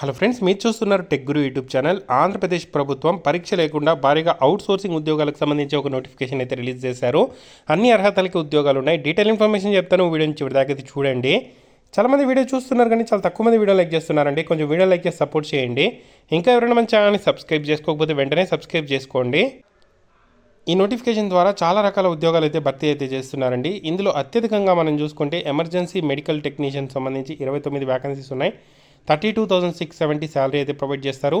Hello friends మీరు చూస్తున్నారు Tech Guru YouTube channel. Andhra Pradesh ప్రభుత్వం పరీక్ష లేకుండా భారీగా అవుట్ సోర్సింగ్ ఉద్యోగాలకు సంబంధించి ఒక నోటిఫికేషన్ అయితే రిలీజ్ చేశారు. అన్ని అర్హతలకి ఉద్యోగాలు ఉన్నాయి డీటెయిల్ ఇన్ఫర్మేషన్ చెప్తాను. వీడియో చివరి అయితే చూడండి. చాలా మంది వీడియో చూస్తున్నారు కానీ చాలా తక్కువ మంది వీడియో లైక్ చేస్తున్నారండి. కొంచెం వీడియో లైక్ చేసి సపోర్ట్ చేయండి. ఇంకా ఎవరైనా మన ఛానల్ని సబ్స్క్రైబ్ చేసుకోకపోతే వెంటనే సబ్స్క్రైబ్ చేసుకోండి. ఈ నోటిఫికేషన్ ద్వారా చాలా రకాల ఉద్యోగాలు అయితే భర్తీ అయితే చేస్తున్నారండి. ఇందులో అత్యధికంగా మనం చూసుకుంటే ఎమర్జెన్సీ మెడికల్ టెక్నీషియన్ సంబంధించి ఇరవై తొమ్మిది వ్యాకన్సీస్ ఉన్నాయి. Thirty two thousand six seventy salary అయితే ప్రొవైడ్ చేస్తారు.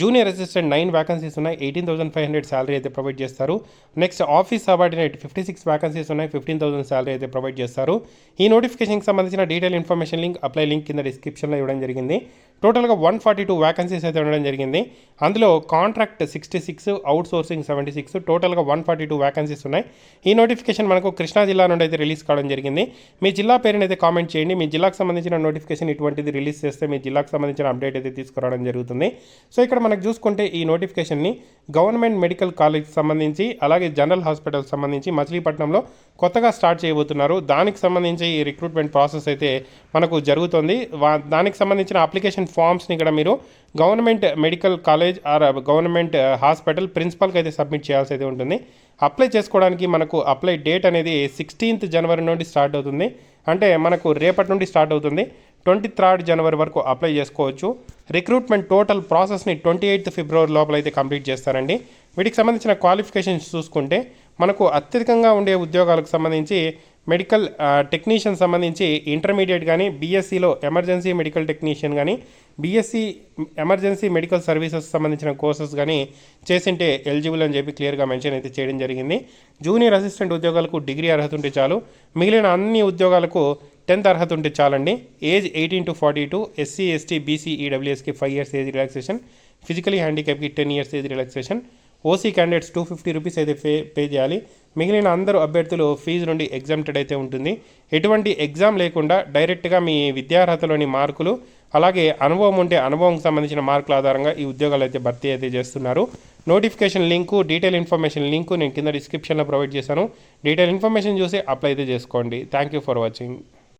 జూనియర్ అసిస్టెంట్ నైన్ వ్యాకన్సీస్ ఉన్నాయి. Eighteen thousand five hundred salary అయితే ప్రొవైడ్ చేస్తారు. Next office subordinate fifty six vacancies ఉన్నాయి. ఫిఫ్టీన్ థౌసండ్ శాలరీ అయితే ప్రొవైడ్ చేస్తారు. ఈ నోటిఫికేషన్కి సంబంధించిన detail information link apply link కింద డిస్క్రిప్షన్లో ఇవ్వడం జరిగింది. టోటల్గా వన్ ఫార్టీ టూ వ్యాకన్సీస్ అయితే ఉండడం జరిగింది. అందులో contract sixty six outsourcing seventy six టోటల్గా వన్ ఫార్టీ టూ వ్యాకన్సీస్ ఉన్నాయి. ఈ నోటిఫికేషన్ మనకు కృష్ణా జిల్లా నుండి అయితే రిలీజ్ కావడం జరిగింది. మీ జిల్లా పేరుని అయితే కామెంట్ చేయండి. మీ జిల్లాకు సంబంధించిన నోటిఫికేషన్ ఇటువంటిది రిలీజ్ చేస్తే మీ జిల్లాకు సంబంధించిన అప్డేట్ అయితే తీసుకురావడం జరుగుతుంది. సో ఇక్కడ మనకు చూసుకుంటే ఈ నోటిఫికేషన్ని గవర్నమెంట్ మెడికల్ కాలేజ్ సంబంధించి అలాగే జనరల్ హాస్పిటల్ సంబంధించి మచిలీపట్నంలో కొత్తగా స్టార్ట్ చేయబోతున్నారు. దానికి సంబంధించి ఈ రిక్రూట్మెంట్ ప్రాసెస్ అయితే మనకు జరుగుతుంది. వా- దానికి సంబంధించిన అప్లికేషన్ ఫామ్స్ని ఇక్కడ మీరు government medical college or government hospital ప్రిన్సిపల్కి అయితే సబ్మిట్ చేయాల్సి అయితే ఉంటుంది. అప్లై చేసుకోవడానికి మనకు అప్లై డేట్ అనేది సిక్స్టీన్త్ జనవరి నుండి స్టార్ట్ అవుతుంది. అంటే మనకు రేపటి నుండి స్టార్ట్ అవుతుంది. ట్వంటీ థర్డ్ జనవరి వరకు అప్లై చేసుకోవచ్చు. రిక్రూట్మెంట్ టోటల్ ప్రాసెస్ని ట్వంటీ ఎయిత్ ఫిబ్రవరి లోపల అయితే కంప్లీట్ చేస్తారండి. వీటికి సంబంధించిన క్వాలిఫికేషన్స్ చూసుకుంటే మనకు అత్యధికంగా ఉండే ఉద్యోగాలకు సంబంధించి మెడికల్ టెక్నీషియన్ సంబంధించి ఇంటర్మీడియట్ కానీ బీఎస్సీలో ఎమర్జెన్సీ మెడికల్ టెక్నీషియన్ కానీ బీఎస్సీ ఎమర్జెన్సీ మెడికల్ సర్వీసెస్ సంబంధించిన కోర్సెస్ కానీ చేసింటే ఎలిజిబుల్ అని చెప్పి క్లియర్గా మెన్షన్ అయితే చేయడం జరిగింది. జూనియర్ అసిస్టెంట్ ఉద్యోగాలకు డిగ్రీ అర్హత ఉంటే చాలు. మిగిలిన అన్ని ఉద్యోగాలకు టెన్త్ అర్హత ఉంటే చాలండి. Age eighteen to forty two SC ST BC ఈడబ్ల్యూఎస్కి five years age relaxation physically హ్యాండిక్యాప్కి ten years age relaxation OC candidates two fifty rupees అయితే పే పే చేయాలి. మిగిలిన అందరూ అభ్యర్థులు ఫీజు నుండి ఎగ్జామ్టెడ్ అయితే ఉంటుంది. ఎటువంటి ఎగ్జామ్ లేకుండా డైరెక్ట్గా మీ విద్యార్హతలోని మార్కులు అలాగే అనుభవం ఉంటే అనుభవంకి సంబంధించిన మార్కుల ఆధారంగా ఈ ఉద్యోగాలు అయితే భర్తీ అయితే చేస్తున్నారు. Notification link detail information link నేను కింద డిస్క్రిప్షన్లో ప్రొవైడ్ చేశాను. డీటెయిల్ ఇన్ఫర్మేషన్ చూసి అప్లై అయితే చేసుకోండి. Thank you for watching